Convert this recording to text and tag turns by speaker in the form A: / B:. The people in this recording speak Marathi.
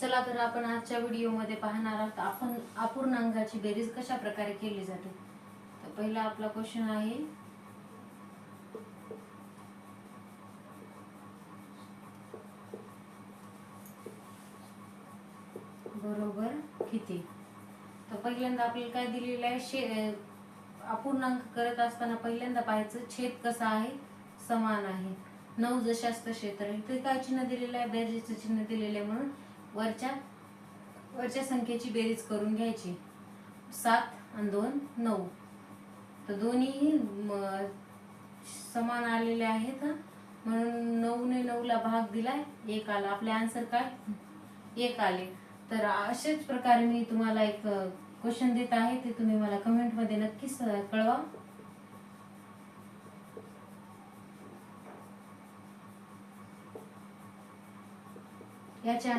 A: चला तर आपण आजच्या व्हिडिओमध्ये पाहणार आहोत आपण अपूर्णांकाची बेरीज कशा प्रकारे केली जाते? तर पहिला आपला क्वेश्चन आहे बरोबर किती? तर पहिल्यांदा आपल्याला काय दिलेलं आहे शे अपूर्णांक करत असताना पहिल्यांदा पाहायचं छेद कसा आहे? समान आहे. नऊ जशास तसे तर इथे काय चिन्ह दिलेलं आहे? बेरजेचं चिन्ह दिलेलं आहे म्हणून वरच्या वरच्या संख्येची बेरीज करून घ्यायची. सात आणि दोन नऊ. तर दोन्ही समान आलेले आहेत म्हणून नऊने नऊला भाग दिलाय एक आला. आपले आन्सर काय? एक आले. तर अशाच प्रकारे मी तुम्हाला एक क्वेश्चन देत आहे ते तुम्ही मला कमेंटमध्ये नक्कीच कळवा. याच्या